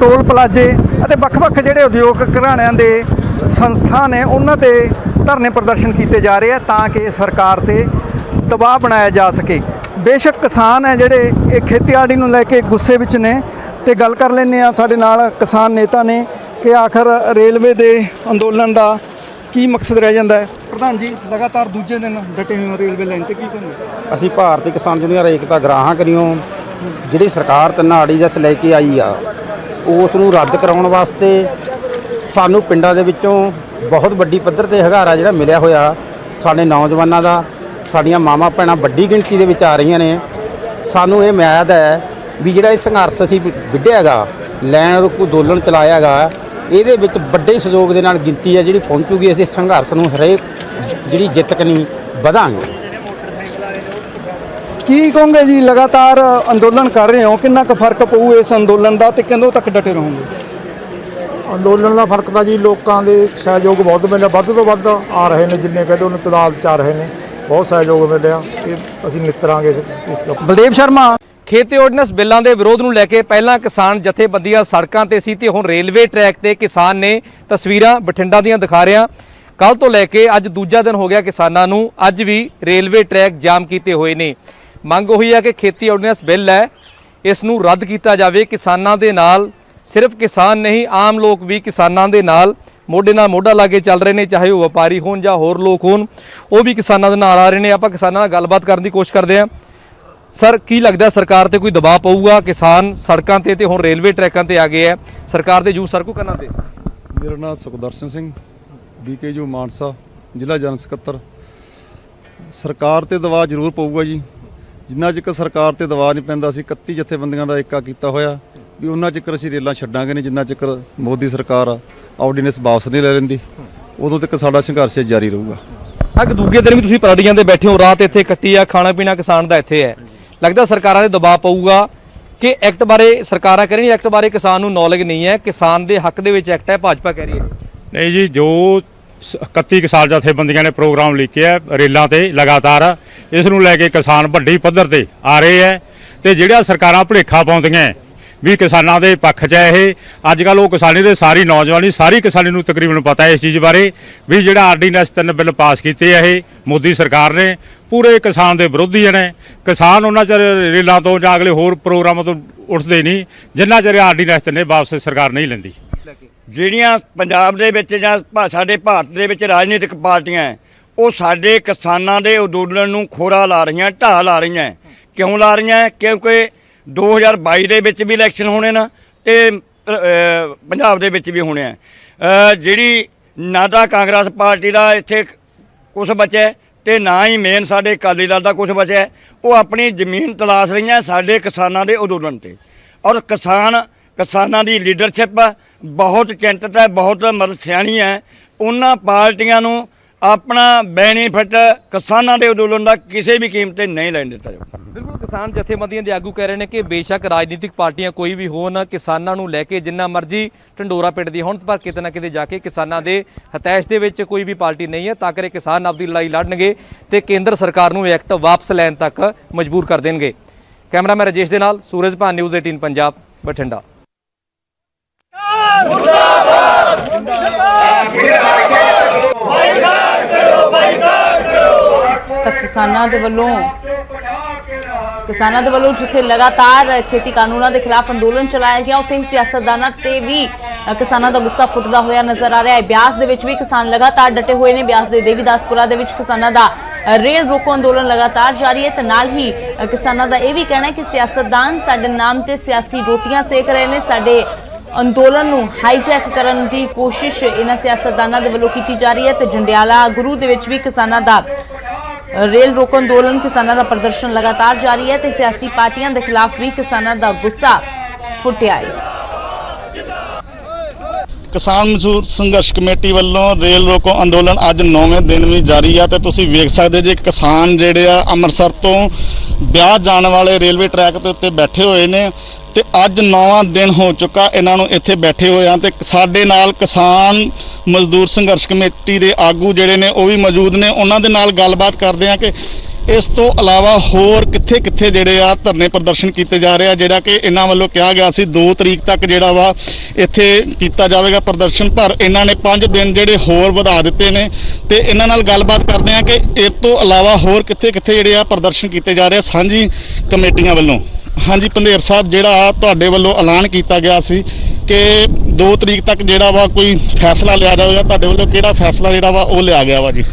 ਟੋਲ ਪਲਾਜੇ ਅਤੇ ਵੱਖ-ਵੱਖ ਜਿਹੜੇ ਉਦਯੋਗਿਕ ਘਰਾਣਿਆਂ ਦੇ ਸੰਸਥਾ ਨੇ ਉਹਨਾਂ ਤੇ ਧਰਨੇ ਪ੍ਰਦਰਸ਼ਨ ਕੀਤੇ ਜਾ ਰਹੇ ਆ ਤਾਂ ਕਿ ਸਰਕਾਰ ਤੇ ਦਬਾਅ ਬਣਾਇਆ ਜਾ ਸਕੇ। ਬੇਸ਼ੱਕ ਕਿਸਾਨ ਹੈ ਜਿਹੜੇ ਇਹ ਖੇਤੀਬਾੜੀ ਨੂੰ ਲੈ ਕੇ ਗੁੱਸੇ ਵਿੱਚ ਨੇ ਤੇ ਗੱਲ ਕਰ ਲੈਂਦੇ ਆ ਸਾਡੇ ਨਾਲ ਕਿਸਾਨ ਨੇਤਾ ਨੇ ਕਿ ਆਖਰ ਰੇਲਵੇ ਦੇ ਅੰਦੋਲਨ ਦਾ ਕੀ ਮਕਸਦ ਰਹਿ ਜਾਂਦਾ ਹੈ। ਪ੍ਰਧਾਨ ਜੀ, ਲਗਾਤਾਰ ਦੂਜੇ ਦਿਨ ਡਟੇ ਹੋਏ ਹੋ ਰੇਲਵੇ ਲਾਈਨ ਤੇ, ਕੀ ਕਹਿੰਦੇ ਅਸੀਂ ਭਾਰਤੀ ਕਿਸਾਨ ਯੂਨੀਅਨ ਏਕਤਾ ਗ੍ਰਾਹਾਂ ਕਰਿਓ। ਜਿਹੜੀ ਸਰਕਾਰ ਤਿੰਨਾਂ ਆਰਡੀਜੈਸ ਲੈ ਕੇ ਆਈ ਆ, ਉਸ ਨੂੰ ਰੱਦ ਕਰਾਉਣ ਵਾਸਤੇ ਸਾਨੂੰ ਪਿੰਡਾਂ ਦੇ ਵਿੱਚੋਂ ਬਹੁਤ ਵੱਡੀ ਪੱਧਰ ਤੇ ਹਗਾਰਾ ਜਿਹੜਾ ਮਿਲਿਆ ਹੋਇਆ ਸਾਡੇ ਨੌਜਵਾਨਾਂ ਦਾ। ਸਾਡੀਆਂ ਮਾਵਾਂ ਭੈਣਾਂ ਵੱਡੀ ਗਿਣਤੀ ਦੇ ਵਿੱਚ ਆ ਰਹੀਆਂ ਨੇ। ਸਾਨੂੰ ਇਹ ਮਿਆਦ ਹੈ ਵੀ ਜਿਹੜਾ ਇਹ ਸੰਘਰਸ਼ ਅਸੀਂ ਵਿੱਢਿਆ ਹੈਗਾ ਲੈਣ ਰੁਕੂ ਅੰਦੋਲਨ ਚਲਾਇਆ ਹੈਗਾ ਇਹਦੇ ਵਿੱਚ ਵੱਡੇ ਸਹਿਯੋਗ ਦੇ ਨਾਲ ਗਿਣਤੀ ਹੈ ਜਿਹੜੀ ਪਹੁੰਚੂਗੀ ਅਸੀਂ ਸੰਘਰਸ਼ ਨੂੰ ਹਰੇਕ ਜਿਹੜੀ ਜਿੱਤ ਕਨੀ ਵਧਾਂਗੇ। ਕੀ ਕਹੋਗੇ ਜੀ ਲਗਾਤਾਰ ਅੰਦੋਲਨ ਕਰ ਰਹੇ ਹੋ ਕਿੰਨਾ ਕੁ ਫ਼ਰਕ ਪਊ ਇਸ ਅੰਦੋਲਨ ਦਾ ਤੇ ਕਦੋਂ ਤੱਕ ਡਟੇ ਰਹੋਗੇ? ਅੰਦੋਲਨ ਦਾ ਫ਼ਰਕ ਤਾਂ ਜੀ ਲੋਕਾਂ ਦੇ ਸਹਿਯੋਗ ਬਹੁਤ ਮਿਲਿਆ ਵੱਧ ਤੋਂ ਵੱਧ ਆ ਰਹੇ ਨੇ ਜਿੰਨੇ ਕਹਿੰਦੇ ਉਹਨੇ ਤਦਾਦ ਚ ਆ ਰਹੇ ਨੇ। ਬਹੁਤ ਸਹਿਯੋਗ ਮਿਲਿਆ ਇਹ ਅਸੀਂ ਨਿਤਰਾਂਗੇ ਇਸ ਕੰਮ ਬਲਦੇਵ ਸ਼ਰਮਾ, ਖੇਤੀ ਆਰਡੀਨੈਂਸ ਬਿੱਲਾਂ ਦੇ ਵਿਰੋਧ ਨੂੰ ਲੈ ਕੇ ਪਹਿਲਾਂ ਕਿਸਾਨ ਜਥੇਬੰਦੀਆਂ ਸੜਕਾਂ ਤੇ ਸੀ ਤੇ ਹੁਣ ਰੇਲਵੇ ਟਰੈਕ ਤੇ ਕਿਸਾਨ ਨੇ ਤਸਵੀਰਾਂ ਬਠਿੰਡਾ ਦੀਆਂ ਦਿਖਾ ਰਿਹਾ। ਕੱਲ ਤੋਂ ਲੈ ਕੇ ਅੱਜ ਦੂਜਾ ਦਿਨ ਹੋ ਗਿਆ ਕਿਸਾਨਾਂ ਨੂੰ ਅੱਜ ਵੀ ਰੇਲਵੇ ਟਰੈਕ ਜਾਮ ਕੀਤੇ ਹੋਏ ਨੇ। ਮੰਗ ਉਹੀ ਹੈ ਕਿ ਖੇਤੀ ਆਰਡੀਨੈਂਸ ਬਿੱਲ ਹੈ, ਇਸ ਨੂੰ ਰੱਦ ਕੀਤਾ ਜਾਵੇ। ਕਿਸਾਨਾਂ ਦੇ ਨਾਲ ਸਿਰਫ ਕਿਸਾਨ ਨਹੀਂ, ਆਮ ਲੋਕ ਵੀ ਕਿਸਾਨਾਂ ਦੇ ਨਾਲ ਮੋਢੇ ਨਾਲ ਮੋਢਾ ਲਾ ਕੇ ਚੱਲ ਰਹੇ ਨੇ, ਚਾਹੇ ਉਹ ਵਪਾਰੀ ਹੋਣ ਜਾਂ ਹੋਰ ਲੋਕ ਹੋਣ, ਉਹ ਵੀ ਕਿਸਾਨਾਂ ਦੇ ਨਾਲ ਆ ਰਹੇ ਨੇ। ਆਪਾਂ ਕਿਸਾਨਾਂ ਨਾਲ ਗੱਲਬਾਤ ਕਰਨ ਦੀ ਕੋਸ਼ਿਸ਼ ਕਰਦੇ ਹਾਂ। ਸਰ, ਕੀ ਲੱਗਦਾ ਸਰਕਾਰ ਤੇ ਕੋਈ ਦਬਾਅ ਪਊਗਾ? ਕਿਸਾਨ ਸੜਕਾਂ ਤੇ ਤੇ ਹੁਣ ਰੇਲਵੇ ਟਰੈਕਾਂ ਤੇ ਆ ਗਏ ਆ ਸਰਕਾਰ ਦੇ ਜੂ ਸਰਕੂ ਕਰਨਾ ਤੇ? ਮੇਰਾ ਨਾਮ ਸੁਖਦਰਸ਼ਨ ਸਿੰਘ ਬੀਕੇਯੂ ਮਾਨਸਾ, ਜ਼ਿਲ੍ਹਾ ਜਨ ਸਕੱਤਰ। ਸਰਕਾਰ ਤੇ ਦਬਾਅ ਜ਼ਰੂਰ ਪਊਗਾ ਜੀ। ਜਿੰਨਾ ਚਿਰ ਸਰਕਾਰ ਤੇ ਦਬਾਅ ਨਹੀਂ ਪੈਂਦਾ, ਅਸੀਂ 31 ਜਥੇਬੰਦੀਆਂ ਦਾ ਏਕਾ ਕੀਤਾ ਹੋਇਆ। ਵੀ ਉਹਨਾਂ ਚਿਰ ਅਸੀਂ ਰੇਲਾਂ ਛੱਡਾਂਗੇ ਨਹੀਂ, ਜਿੰਨਾ ਚਿਰ ਮੋਦੀ ਸਰਕਾਰ ਆ। ਆਰਡੀਨੈਂਸ ਵਾਪਸ ਨਹੀਂ ਲੈ ਲੈਂਦੀ। ਉਦੋਂ ਤੱਕ ਸਾਡਾ ਸੰਘਰਸ਼ ਜਾਰੀ ਰਹੂਗਾ। ਅੱਗ ਦੂਗੇ ਦਿਨ ਵੀ ਤੁਸੀਂ ਪਰਾਡੀਆਂ ਤੇ ਬੈਠੇ ਹੋ ਰਾਤ ਇੱਥੇ ਕੱਟੀ ਆ ਖਾਣਾ ਪੀਣਾ ਕਿਸਾਨ ਦਾ ਇੱਥੇ ਹੈ। ਲੱਗਦਾ ਸਰਕਾਰਾਂ ਦੇ ਦਬਾਅ ਪਊਗਾ ਕਿ ਐਕਟ ਬਾਰੇ ਸਰਕਾਰਾਂ ਕਹਿ ਰਹੀਆਂ ਐਕਟ ਬਾਰੇ ਕਿਸਾਨ ਨੂੰ ਨੌਲੇਜ ਨਹੀਂ ਹੈ ਕਿਸਾਨ ਦੇ ਹੱਕ ਦੇ ਵਿੱਚ ਐਕਟ ਹੈ ਭਾਜਪਾ ਕਹਿ ਰਹੀ ਹੈ। ਨਹੀਂ ਜੀ ਜੋ ਸ- 31 ਕਿਸਾਨ ਜਥੇਬੰਦੀਆਂ ਨੇ ਪ੍ਰੋਗਰਾਮ ਲਿਖਿਆ ਰੇਲਾਂ ਤੇ ਲਗਾਤਾਰ ਇਸ ਨੂੰ ਲੈ ਕੇ ਕਿਸਾਨ ਵੱਡੀ ਪੱਧਰ ਤੇ ਆ ਰਹੇ ਹੈ ਤੇ ਜਿਹੜੀਆਂ ਸਰਕਾਰਾਂ ਭੁਲੇਖਾ ਪਾਉਂਦੀਆਂ ਵੀ ਕਿਸਾਨਾਂ ਦੇ ਪੱਖ 'ਚ ਹੈ ਇਹ। ਅੱਜ ਕੱਲ ਉਹ ਕਿਸਾਨੀ ਦੇ ਸਾਰੀ ਨੌਜਵਾਨੀ, ਸਾਰੀ ਕਿਸਾਨੀ ਨੂੰ ਤਕਰੀਬਨ ਪਤਾ ਹੈ ਇਸ ਚੀਜ਼ ਬਾਰੇ ਵੀ ਜਿਹੜਾ ਆਰਡੀਨੈਂਸ ਤਿੰਨ ਬਿੱਲ ਪਾਸ ਕੀਤੇ ਆ ਇਹ, ਮੋਦੀ ਸਰਕਾਰ ਨੇ। ਪੂਰੇ ਕਿਸਾਨ ਦੇ ਵਿਰੋਧੀ ਨੇ ਕਿਸਾਨ ਉਹਨਾਂ ਚਿਰ ਰੇਲਾਂ ਤੋਂ ਜਾਂ ਅਗਲੇ ਹੋਰ ਪ੍ਰੋਗਰਾਮਾਂ ਤੋਂ ਉੱਠਦੇ ਨਹੀਂ, ਜਿੰਨਾ ਚਿਰ ਆਰਡੀਨੈਂਸ ਤਿੰਨੇ ਵਾਪਸ ਸਰਕਾਰ ਨਹੀਂ ਲੈਂਦੀ। ਜਿਹੜੀਆਂ ਪੰਜਾਬ ਦੇ ਵਿੱਚ ਜਾਂ ਭਾ- ਸਾਡੇ ਭਾਰਤ ਦੇ ਵਿੱਚ ਰਾਜਨੀਤਿਕ ਪਾਰਟੀਆਂ ਉਹ ਸਾਡੇ ਕਿਸਾਨਾਂ ਦੇ ਅੰਦੋਲਨ ਨੂੰ ਖੋਰਾ ਲਾ ਰਹੀਆਂ, ਢਾਹ ਲਾ ਰਹੀਆਂ ਕਿਉਂ ਲਾ ਰਹੀਆਂ? ਕਿਉਂਕਿ 2022 ਦੇ ਵਿੱਚ ਵੀ ਇਲੈਕਸ਼ਨ ਹੋਣੇ ਨਾ ਤੇ ਪੰਜਾਬ ਦੇ ਵਿੱਚ ਵੀ ਹੋਣੇ ਆ। ਜਿਹੜੀ ਨਾ ਤਾਂ ਕਾਂਗਰਸ ਪਾਰਟੀ ਦਾ ਇੱਥੇ ਕੁਝ ਬਚਿਆ ਤੇ ਨਾ ਹੀ ਮੇਨ ਸਾਡੇ ਅਕਾਲੀ ਦਲ ਦਾ ਕੁਝ ਬਚਿਆ, ਉਹ ਆਪਣੀ ਜ਼ਮੀਨ ਤਲਾਸ਼ ਰਹੀਆਂ ਸਾਡੇ ਕਿਸਾਨਾਂ ਦੇ ਅੰਦੋਲਨ ਤੇ। ਔਰ ਕਿਸਾਨ, ਕਿਸਾਨਾਂ ਦੀ ਲੀਡਰਸ਼ਿਪ ਬਹੁਤ ਚਿੰਤਤ ਹੈ, ਬਹੁਤ ਮਤਲਬ ਸਿਆਣੀ ਹੈ। ਉਹਨਾਂ ਪਾਰਟੀਆਂ ਨੂੰ ਆਪਣਾ ਬੈਨੀਫਿਟ ਕਿਸਾਨਾਂ ਦੇ ਅੰਦੋਲਨ ਦਾ ਕਿਸੇ ਵੀ ਕੀਮਤ ਤੇ ਨਹੀਂ ਲੈਣ ਦਿੱਤਾ ਜਾਊਗਾ। ਬਿਲਕੁਲ ਕਿਸਾਨ ਜਥੇਬੰਦੀਆਂ ਦੇ ਆਗੂ ਕਹਿ ਰਹੇ ਨੇ ਕਿ ਬੇਸ਼ੱਕ ਰਾਜਨੀਤਿਕ ਪਾਰਟੀਆਂ ਕੋਈ ਵੀ ਹੋਣ ਕਿਸਾਨਾਂ ਨੂੰ ਲੈ ਕੇ ਜਿੰਨਾ ਮਰਜ਼ੀ ਢੰਡੋਰਾ ਪਿੱਟਦੀ ਹੋਣ ਪਰ ਕਿਤੇ ਨਾ ਕਿਤੇ ਜਾ ਕੇ ਕਿਸਾਨਾਂ ਦੇ ਹਤੈਸ਼ ਦੇ ਵਿੱਚ ਕੋਈ ਵੀ ਪਾਰਟੀ ਨਹੀਂ ਹੈ। ਤਾਂ ਕਰੇ ਕਿਸਾਨ ਆਪਦੀ ਲੜਾਈ ਲੜਨਗੇ ਤੇ ਕੇਂਦਰ ਸਰਕਾਰ ਨੂੰ ਐਕਟ ਵਾਪਸ ਲੈਣ ਤੱਕ ਮਜਬੂਰ ਕਰ ਦੇਣਗੇ। ਕੈਮਰਾਮੈਨ ਰਜੇਸ਼ ਦੇ ਨਾਲ ਸੂਰਜ ਭਾਨ ਨਿਊਜ਼ 18 ਪੰਜਾਬ ਬਠਿੰਡਾ। ਤਾਂ ਕਿਸਾਨਾਂ ਦੇ ਵੱਲੋਂ, ਕਿਸਾਨਾਂ ਦੇ ਵੱਲੋਂ ਜਿੱਥੇ ਲਗਾਤਾਰ ਖੇਤੀ ਕਾਨੂੰਨਾਂ ਦੇ ਖਿਲਾਫ ਅੰਦੋਲਨ ਚਲਾਇਆ ਗਿਆ, ਉੱਥੇ ਹੀ ਸਿਆਸਤਦਾਨਾਂ ਤੇ ਵੀ ਕਿਸਾਨਾਂ ਦਾ ਗੁੱਸਾ ਫੁੱਟਦਾ ਹੋਇਆ ਨਜ਼ਰ ਆ ਰਿਹਾ ਹੈ। ਬਿਆਸ ਦੇ ਵਿੱਚ ਵੀ ਕਿਸਾਨ ਲਗਾਤਾਰ ਡਟੇ ਹੋਏ ਨੇ। ਬਿਆਸ ਦੇ ਦੇਵੀਦਾਸਪੁਰਾ ਦੇ ਵਿੱਚ ਕਿਸਾਨਾਂ ਦਾ ਰੇਲ ਰੋਕੋ ਅੰਦੋਲਨ ਲਗਾਤਾਰ ਜਾਰੀ ਹੈ ਤੇ ਨਾਲ ਹੀ ਕਿਸਾਨਾਂ ਦਾ ਇਹ ਵੀ ਕਹਿਣਾ ਹੈ ਕਿ ਸਿਆਸਤਦਾਨ ਸਾਡੇ ਨਾਮ ਤੇ ਸਿਆਸੀ ਰੋਟੀਆਂ ਸੇਕ ਰਹੇ ਨੇ। ਸਾਡੇ ਅੰਦੋਲਨ ਨੂੰ ਹਾਈਜੈਕ ਕਰਨ ਦੀ ਕੋਸ਼ਿਸ਼ ਇਹਨਾਂ ਸਿਆਸਤਦਾਨਾਂ ਦੇ ਵੱਲੋਂ ਕੀਤੀ ਜਾ ਰਹੀ ਹੈ ਤੇ ਜੰਡਿਆਲਾ ਗੁਰੂ ਦੇ ਵਿੱਚ ਵੀ ਕਿਸਾਨਾਂ ਦਾ ਰੇਲ ਰੋਕੋ ਅੰਦੋਲਨ ਕਿਸਾਨਾਂ ਦਾ ਪ੍ਰਦਰਸ਼ਨ ਲਗਾਤਾਰ ਜਾਰੀ ਹੈ ਤੇ ਸਿਆਸੀ ਪਾਰਟੀਆਂ ਦੇ ਖਿਲਾਫ ਵੀ ਕਿਸਾਨਾਂ ਦਾ ਗੁੱਸਾ ਫੁੱਟਿਆ ਹੈ। ਕਿਸਾਨ ਮਜ਼ਦੂਰ ਸੰਘਰਸ਼ ਕਮੇਟੀ ਵੱਲੋਂ ਰੇਲ ਰੋਕੋ ਅੰਦੋਲਨ ਅੱਜ 9ਵੇਂ ਦਿਨ ਵੀ ਜਾਰੀ ਆ ਤੇ ਤੁਸੀਂ ਵੇਖ ਸਕਦੇ ਜੇ ਕਿਸਾਨ ਜਿਹੜੇ ਆ ਅੰਮ੍ਰਿਤਸਰ ਤੋਂ ਵਿਆਹ ਜਾਣ ਵਾਲੇ ਰੇਲਵੇ ਟਰੈਕ ਦੇ ਉੱਤੇ ਬੈਠੇ ਹੋਏ ਨੇ ਤੇ ਅੱਜ 9ਵਾਂ ਦਿਨ ਹੋ ਚੁੱਕਾ, ਇਹਨਾਂ ਨੂੰ ਇੱਥੇ ਬੈਠੇ ਹੋਏ ਆ ਤੇ ਸਾਡੇ ਨਾਲ ਕਿਸਾਨ ਮਜ਼ਦੂਰ ਸੰਘਰਸ਼ ਕਮੇਟੀ ਦੇ ਆਗੂ ਜਿਹੜੇ ਨੇ, ਉਹ ਵੀ ਮੌਜੂਦ ਨੇ। ਉਹਨਾਂ ਦੇ ਨਾਲ ਗੱਲਬਾਤ ਕਰਦੇ ਆ ਕਿ ਇਸ ਤੋਂ ਇਲਾਵਾ ਹੋਰ ਕਿੱਥੇ ਕਿੱਥੇ ਜਿਹੜੇ ਆ ਧਰਨੇ ਪ੍ਰਦਰਸ਼ਨ ਕੀਤੇ ਜਾ ਰਹੇ ਆ, ਜਿਹੜਾ ਕਿ ਇਹਨਾਂ ਵੱਲੋਂ ਕਿਹਾ ਗਿਆ ਸੀ 2 ਤਰੀਕ ਤੱਕ ਜਿਹੜਾ ਵਾ ਇੱਥੇ ਕੀਤਾ ਜਾਵੇਗਾ ਪ੍ਰਦਰਸ਼ਨ। ਪਰ ਇਹਨਾਂ ਨੇ 5 ਦਿਨ ਜਿਹੜੇ ਹੋਰ ਵਧਾ ਦਿੱਤੇ ਨੇ ਤੇ ਇਹਨਾਂ ਨਾਲ ਗੱਲਬਾਤ ਕਰਦੇ ਆ ਕਿ ਇਸ ਤੋਂ ਇਲਾਵਾ ਹੋਰ ਕਿੱਥੇ ਕਿੱਥੇ ਜਿਹੜੇ ਆ ਪ੍ਰਦਰਸ਼ਨ ਕੀਤੇ ਜਾ ਰਹੇ ਆ ਸਾਂਝੀ ਕਮੇਟੀਆਂ ਵੱਲੋਂ। ਹਾਂਜੀ, ਪੰਧੇਰ ਸਾਹਿਬ, ਜਿਹੜਾ ਤੁਹਾਡੇ ਵੱਲੋਂ ਐਲਾਨ ਕੀਤਾ ਗਿਆ ਸੀ ਕਿ 2 ਤਰੀਕ ਤੱਕ ਜਿਹੜਾ ਵਾ ਕੋਈ ਫੈਸਲਾ ਲਿਆ ਜਾਵੇਗਾ ਤੁਹਾਡੇ ਵੱਲੋਂ ਕਿਹੜਾ ਫੈਸਲਾ ਜਿਹੜਾ ਵਾ ਉਹ ਲਿਆ ਗਿਆ ਵਾ ਜੀ?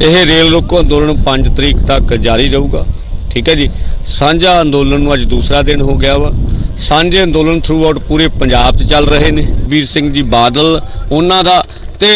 ਇਹ ਰੇਲ ਰੋਕੋ ਅੰਦੋਲਨ 5 ਤਰੀਕ ਤੱਕ ਜਾਰੀ ਰਹੂਗਾ, ਠੀਕ ਹੈ ਜੀ। ਸਾਂਝਾ ਅੰਦੋਲਨ ਨੂੰ ਅੱਜ ਦੂਸਰਾ ਦਿਨ ਹੋ ਗਿਆ ਵਾ। ਸਾਂਝੇ ਅੰਦੋਲਨ ਥਰੂ ਆਊਟ ਪੂਰੇ ਪੰਜਾਬ 'ਚ ਚੱਲ ਰਹੇ ਨੇ। ਵੀਰ ਸਿੰਘ ਜੀ ਬਾਦਲ, ਉਹਨਾਂ ਦਾ ਤੇ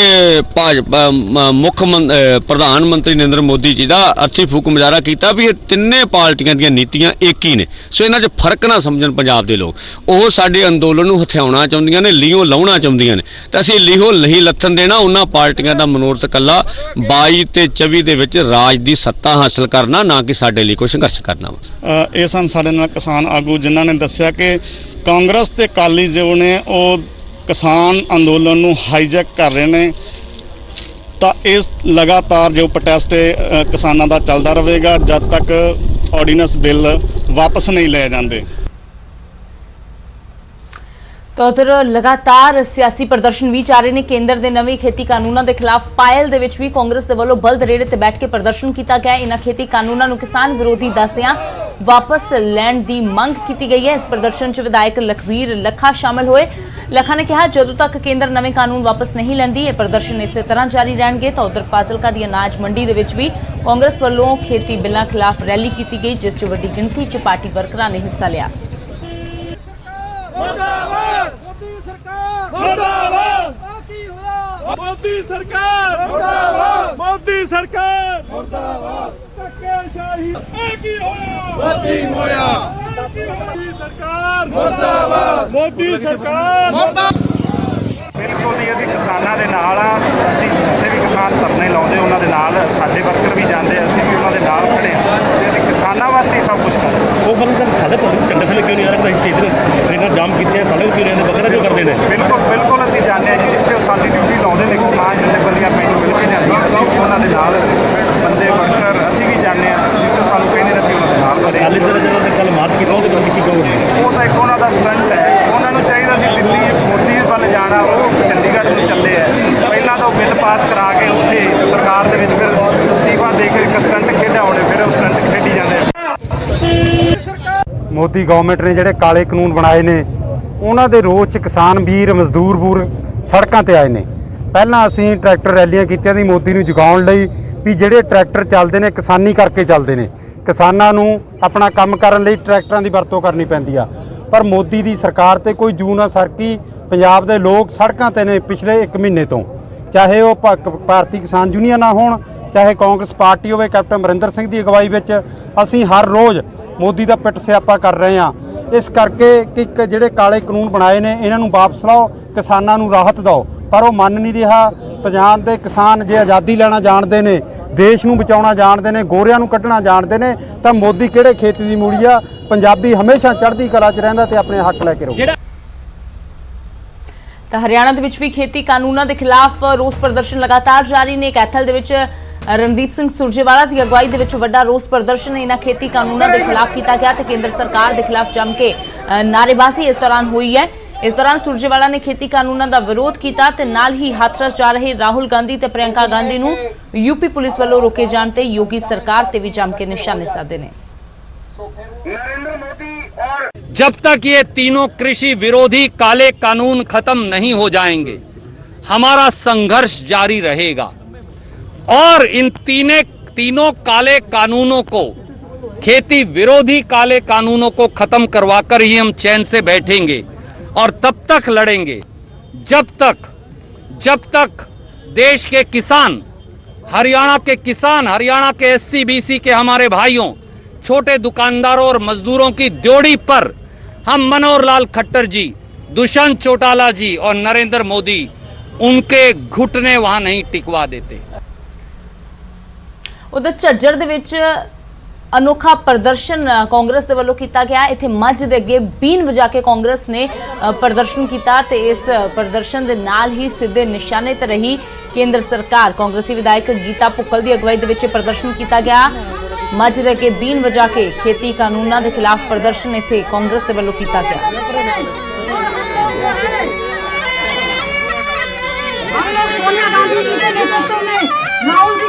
ਭਾਜਪਾ ਮੁੱਖ ਮੰ- ਪ੍ਰਧਾਨ ਮੰਤਰੀ ਨਰਿੰਦਰ ਮੋਦੀ ਜੀ ਦਾ ਅਰਥੀ ਫੂਕ ਮੁਜ਼ਾਹਰਾ ਕੀਤਾ ਵੀ ਇਹ ਤਿੰਨੇ ਪਾਰਟੀਆਂ ਦੀਆਂ ਨੀਤੀਆਂ ਇੱਕ ਹੀ ਨੇ। ਸੋ ਇਹਨਾਂ 'ਚ ਫ਼ਰਕ ਨਾ ਸਮਝਣ ਪੰਜਾਬ ਦੇ ਲੋਕ। ਉਹ ਸਾਡੇ ਅੰਦੋਲਨ ਨੂੰ ਹਥਿਆਉਣਾ ਚਾਹੁੰਦੀਆਂ ਨੇ, ਲੀਹੋਂ ਲਾਉਣਾ ਚਾਹੁੰਦੀਆਂ ਨੇ। ਤਾਂ ਅਸੀਂ ਲੀਹੋਂ ਨਹੀਂ ਲੱਥਣ ਦੇਣਾ, ਉਹਨਾਂ ਪਾਰਟੀਆਂ ਦਾ ਮਨੋਰਥ ਕੱਲਾ 22 ਤੇ 24 ਦੇ ਵਿੱਚ ਰਾਜ ਦੀ ਸੱਤਾ ਹਾਸਲ ਕਰਨਾ, ਨਾ ਕਿ ਸਾਡੇ ਲਈ ਕੋਈ ਸੰਘਰਸ਼ ਕਰਨਾ ਵਾ। ਇਹ ਸਨ ਸਾਡੇ ਨਾਲ ਕਿਸਾਨ ਆਗੂ, ਜਿਨ੍ਹਾਂ ਨੇ ਦੱਸਿਆ ਕਿ ਕਾਂਗਰਸ ਤੇ ਅਕਾਲੀ ਜੋ ਨੇ, ਉਹ ਕਿਸਾਨ ਅੰਦੋਲਨ ਨੂੰ ਹਾਈਜੈਕ ਕਰ ਰਹੇ ਨੇ, ਤਾਂ ਇਸ ਲਗਾਤਾਰ ਜੋ ਪ੍ਰੋਟੈਸਟ ਕਿਸਾਨਾਂ ਦਾ ਚੱਲਦਾ ਰਹੇਗਾ, ਜਦ ਤੱਕ ਆਰਡੀਨੈਂਸ ਬਿੱਲ ਵਾਪਸ ਨਹੀਂ ਲਏ ਜਾਂਦੇ। ਤਾਂ ਉਧਰ ਲਗਾਤਾਰ ਸਿਆਸੀ ਪ੍ਰਦਰਸ਼ਨ ਵੀ ਚੱਲ ਰਹੇ ਨੇ। ਕੇਂਦਰ ਦੇ ਨਵੇਂ ਖੇਤੀ ਕਾਨੂੰਨਾਂ ਦੇ ਖਿਲਾਫ ਪਾਇਲ ਦੇ ਵਿੱਚ ਵੀ ਕਾਂਗਰਸ ਦੇ ਵੱਲੋਂ ਬਲਦ ਰੇੜੇ ਤੇ ਬੈਠ ਕੇ ਪ੍ਰਦਰਸ਼ਨ ਕੀਤਾ ਗਿਆ। ਹੈ। ਇਹਨਾਂ ਖੇਤੀ ਕਾਨੂੰਨਾਂ ਨੂੰ ਕਿਸਾਨ ਵਿਰੋਧੀ ਦੱਸਦਿਆਂ ਵਾਪਸ ਲੈਣ ਦੀ ਮੰਗ ਕੀਤੀ ਗਈ ਹੈ। ਇਸ ਪ੍ਰਦਰਸ਼ਨ 'ਚ ਵਿਧਾਇਕ ਲਖਵੀਰ ਲੱਖਾ ਸ਼ਾਮਲ ਹੋਏ। ਲੱਖਾ ਨੇ ਕਿਹਾ, ਜਦੋਂ ਤੱਕ ਕੇਂਦਰ ਨਵੇਂ ਕਾਨੂੰਨ ਵਾਪਸ ਨਹੀਂ ਲੈਂਦੀ, ਇਹ ਪ੍ਰਦਰਸ਼ਨ ਇਸੇ ਤਰ੍ਹਾਂ ਜਾਰੀ ਰਹਿਣਗੇ। ਤਾਂ ਉਧਰ ਫਾਜ਼ਿਲਕਾ ਦੀ ਅਨਾਜ ਮੰਡੀ ਦੇ ਵਿੱਚ ਵੀ ਕਾਂਗਰਸ ਵੱਲੋਂ ਖੇਤੀ ਬਿੱਲਾਂ ਖਿਲਾਫ ਰੈਲੀ ਕੀਤੀ ਗਈ, ਜਿਸ 'ਚ ਵੱਡੀ ਗਿਣਤੀ 'ਚ ਪਾਰਟੀ ਵਰਕਰਾਂ ਨੇ ਹਿੱਸਾ ਲਿਆ। ਮੋਦੀ ਸਰਕਾਰ। ਮੁਰਦਾਬਾਦ। ਮੋਦੀ ਸਰਕਾਰ। ਮੁਰਦਾਬਾਦ। ਧੱਕੇਸ਼ਾਹੀ ਇਹ ਕੀ ਹੋਇਆ? ਮੋਦੀ ਹੋਇਆ। ਮੋਦੀ ਸਰਕਾਰ। ਮੁਰਦਾਬਾਦ। ਮੋਦੀ ਸਰਕਾਰ। ਬਿਲਕੁਲ ਜੀ ਅਸੀਂ ਕਿਸਾਨਾਂ ਦੇ ਨਾਲ ਆ। ਅਸੀਂ ਜਿੱਥੇ ਵੀ ਕਿਸਾਨ ਧਰਨੇ ਲਾਉਂਦੇ ਉਹਨਾਂ ਦੇ ਨਾਲ ਸਾਡੇ ਵਰਕਰ ਵੀ ਜਾਂਦੇ ਅਸੀਂ ਵੀ ਉਹਨਾਂ ਦੇ ਨਾਲ ਖੜੇ ਆ। ਤੇ ਅਸੀਂ ਕਿਸਾਨਾਂ ਵਾਸਤੇ ਹੀ ਸਭ ਕੁਝ ਕਰ ਰਹੇ ਹਾਂ। ਉਹ ਬੰਦ ਸਾਡੇ ਤੋਂ ਝੰਡੇ ਥੱਲੇ ਕਿਉਂ ਨਹੀਂ ਆ ਰਿਹਾ? ਸਟੇਜ ਤੇ ਟ੍ਰੇਨਰ ਜਾਮ ਕੀਤੇ ਆ ਸਾਡੇ ਕਿਉਂ ਨਹੀਂ ਬੱਕਰਾ ਕਿਉਂ ਕਰਦੇ ਨੇ। ਬਿਲਕੁਲ ਬਿਲਕੁਲ ਅਸੀਂ ਜਾਂਦੇ ਆ ਜੀ ਸਾਡੀ ਡਿਊਟੀ ਲਾਉਂਦੇ ਨੇ ਕਿਸਾਨ ਜਥੇਬੰਦੀਆਂ ਪਿੰਡ ਮਿਲ ਕੇ ਜਾਂਦੀਆਂ ਅਸੀਂ ਉਹਨਾਂ ਦੇ ਨਾਲ ਬੰਦੇ ਵਰਕਰ ਅਸੀਂ ਵੀ ਜਾਂਦੇ ਆ ਜਿੱਥੇ ਸਾਨੂੰ ਕਹਿੰਦੇ ਨੇ ਅਸੀਂ ਉਹਨਾਂ ਦੇ ਨਾਲ ਖੜੇ ਹਾਂ। ਕੱਲ ਜਿਹੜਾ ਜਿਹੜਾ ਕੱਲ ਮਾਰਚ ਕੀਤਾ ਉਹਦੇ ਬਾਰੇ ਕੀ ਕਹੋਗੇ? ਉਹ ਤਾਂ ਇੱਕ ਉਹਨਾਂ ਦਾ ਸਟੰਟ ਹੈ। ਉਹਨਾਂ ਨੂੰ ਚਾਹੀਦਾ ਸੀ ਦਿੱਲੀ ਮੋਦੀ ਵੱਲ ਜਾਣਾ ਉਹ ਚੰਡੀਗੜ੍ਹ ਨੂੰ ਚੱਲੇ ਆ। ਪਹਿਲਾਂ ਤਾਂ ਉਹ ਬਿੱਲ ਪਾਸ ਕਰਾ ਕੇ ਉੱਥੇ ਸਰਕਾਰ ਦੇ ਵਿੱਚ ਫਿਰ ਅਸਤੀਫਾ ਦੇ ਕੇ ਇੱਕ ਸਟੰਟ ਖੇਡਿਆ ਉਹਨੇ ਫਿਰ ਉਹ ਸਟੰਟ ਖੇਡੀ ਜਾਂਦੇ ਆ। ਮੋਦੀ ਗਵਰਨਮੈਂਟ ਨੇ ਜਿਹੜੇ ਕਾਲੇ ਕਾਨੂੰਨ ਬਣਾਏ ਨੇ ਉਹਨਾਂ ਦੇ ਰੋਸ 'ਚ ਕਿਸਾਨ ਵੀਰ ਮਜ਼ਦੂਰ ਬੂਰ ਸੜਕਾਂ ਤੇ ਆਏ ਨੇ। ਪਹਿਲਾਂ ਅਸੀਂ ਟਰੈਕਟਰ ਰੈਲੀਆਂ ਕੀਤੀਆਂ ਦੀ ਮੋਦੀ ਨੂੰ ਜਗਾਉਣ ਲਈ ਵੀ ਜਿਹੜੇ ਟਰੈਕਟਰ ਚੱਲਦੇ ਨੇ ਕਿਸਾਨੀ ਕਰਕੇ ਚੱਲਦੇ ਨੇ। ਕਿਸਾਨਾਂ ਨੂੰ ਆਪਣਾ ਕੰਮ ਕਰਨ ਲਈ ਟਰੈਕਟਰਾਂ ਦੀ ਵਰਤੋਂ ਕਰਨੀ ਪੈਂਦੀ ਆ। ਪਰ ਮੋਦੀ ਦੀ ਸਰਕਾਰ ਤੇ ਕੋਈ ਜੂ ਨਾ ਸਰਕੀ ਪੰਜਾਬ ਦੇ ਲੋਕ ਸੜਕਾਂ ਤੇ ਨੇ ਪਿਛਲੇ 1 ਮਹੀਨੇ ਤੋਂ। ਚਾਹੇ ਉਹ ਭਾ- ਭਾਰਤੀ ਕਿਸਾਨ ਯੂਨੀਅਨ ਨਾ ਹੋਣ, ਚਾਹੇ ਕਾਂਗਰਸ ਪਾਰਟੀ ਹੋਵੇ ਕੈਪਟਨ ਅਮਰਿੰਦਰ ਸਿੰਘ ਦੀ ਅਗਵਾਈ ਵਿੱਚ, ਅਸੀਂ ਹਰ ਰੋਜ਼ ਮੋਦੀ ਦਾ ਪਿੱਟ ਸਿਆਪਾ ਕਰ ਰਹੇ ਹਾਂ। ਇਸ ਕਰਕੇ ਕਿ ਇੱਕ ਜਿਹੜੇ ਕਾਲੇ ਕਾਨੂੰਨ ਬਣਾਏ ਨੇ, ਇਹਨਾਂ ਨੂੰ ਵਾਪਸ ਲਾਓ, ਕਿਸਾਨਾਂ ਨੂੰ ਰਾਹਤ ਦਿਓ। ਪਰ ਉਹ ਮੰਨ ਨਹੀਂ ਰਿਹਾ। ਪੰਜਾਬ ਦੇ ਕਿਸਾਨ ਜੇ ਆਜ਼ਾਦੀ ਲੈਣਾ ਜਾਣਦੇ ਨੇ, ਦੇਸ਼ ਨੂੰ ਬਚਾਉਣਾ ਜਾਣਦੇ ਨੇ, ਗੋਰਿਆਂ ਨੂੰ ਕੱਢਣਾ ਜਾਣਦੇ ਨੇ, ਤਾਂ ਮੋਦੀ ਕਿਹੜੇ ਖੇਤ ਦੀ ਮੂੜੀ ਆ? ਪੰਜਾਬੀ ਹਮੇਸ਼ਾ ਚੜ੍ਹਦੀ ਕਲਾ 'ਚ ਰਹਿੰਦਾ ਤੇ ਆਪਣੇ ਹੱਕ ਲੈ ਕੇ ਰਹੂ। ਤਾਂ ਹਰਿਆਣਾ ਦੇ ਵਿੱਚ ਵੀ ਖੇਤੀ ਕਾਨੂੰਨਾਂ ਦੇ ਖਿਲਾਫ ਰੋਸ ਪ੍ਰਦਰਸ਼ਨ ਲਗਾਤਾਰ ਜਾਰੀ ਨੇ। ਕੈਥਲ ਦੇ ਵਿੱਚ ਰਣਦੀਪ ਸਿੰਘ ਸੁਰਜੇਵਾਲਾ ਦੀ ਅਗਵਾਈ ਦੇ ਵਿੱਚ ਵੱਡਾ ਰੋਸ ਪ੍ਰਦਰਸ਼ਨ ਇਹਨਾਂ ਖੇਤੀ ਕਾਨੂੰਨਾਂ ਦੇ ਖਿਲਾਫ ਕੀਤਾ ਗਿਆ ਤੇ ਕੇਂਦਰ ਸਰਕਾਰ ਦੇ ਖਿਲਾਫ ਜੰਮ ਕੇ ਅ, ਨਾਅਰੇਬਾਜ਼ੀ ਇਸ ਦੌਰਾਨ ਹੋਈ ਹੈ ਇਸ ਦੌਰਾਨ ਸੁਰਜੇਵਾਲਾ ਨੇ ਖੇਤੀ ਕਾਨੂੰਨਾਂ ਦਾ ਵਿਰੋਧ ਕੀਤਾ ਤੇ ਨਾਲ ਹੀ ਹਾਥਰਸ ਜਾ ਰਹੇ ਰਾਹੁਲ ਗਾਂਧੀ ਤੇ ਪ੍ਰਿਯੰਕਾ ਗਾਂਧੀ ਨੂੰ ਯੂਪੀ ਪੁਲਿਸ ਵੱਲੋਂ ਰੋਕੇ ਜਾਣ ਤੇ ਯੋਗੀ ਸਰਕਾਰ ਤੇ ਵੀ ਜੰਮ ਕੇ ਨਿਸ਼ਾਨੇ ਸਾਧੇ ਨੇ जब तक ये तीनों कृषि विरोधी काले कानून खत्म नहीं हो जाएंगे हमारा संघर्ष जारी रहेगा और इन तीने, तीनों काले कानूनों को, खेती विरोधी काले कानूनों को खत्म करवाकर ही हम चैन से बैठेंगे और तब तक लड़ेंगे, जब तक जब तक देश के किसान, हरियाणा के किसान, हरियाणा के एससी बीसी के हमारे भाइयों, छोटे दुकानदारों और मजदूरों की ड्योढ़ी पर हम मनोहर लाल खट्टर जी, दुष्यंत चौटाला जी और नरेंद्र मोदी, उनके घुटने वहाँ नहीं टिकवा देते। ਉਧਰ ਝੱਜਰ ਦੇ ਵਿੱਚ ਅਨੋਖਾ ਪ੍ਰਦਰਸ਼ਨ ਅ, ਕਾਂਗਰਸ ਦੇ ਵੱਲੋਂ ਕੀਤਾ ਗਿਆ ਇੱਥੇ ਮੱਝ ਦੇ ਅੱਗੇ ਬੀਨ ਵਜਾ ਕੇ ਕਾਂਗਰਸ ਨੇ ਅ, ਪ੍ਰਦਰਸ਼ਨ ਕੀਤਾ ਤੇ ਇਸ ਅ, ਪ੍ਰਦਰਸ਼ਨ ਦੇ ਨਾਲ ਹੀ ਸਿੱਧੇ ਨਿਸ਼ਾਨੇ ਤੇ ਰਹੀ ਕੇਂਦਰ ਸਰਕਾਰ ਕਾਂਗਰਸੀ ਵਿਧਾਇਕ ਗੀਤਾ ਭੁੱਕਲ ਦੀ ਅਗਵਾਈ ਦੇ ਵਿੱਚ ਇਹ ਪ੍ਰਦਰਸ਼ਨ ਕੀਤਾ ਗਿਆ ਮੱਝ ਦੇ ਅੱਗੇ ਬੀਨ ਵਜਾ ਕੇ ਖੇਤੀ ਕਾਨੂੰਨਾਂ ਦੇ ਖਿਲਾਫ ਪ੍ਰਦਰਸ਼ਨ ਇੱਥੇ ਕਾਂਗਰਸ ਦੇ ਵੱਲੋਂ ਕੀਤਾ ਗਿਆ सोनिया गांधी जी के नेतृत्व में राहुल जी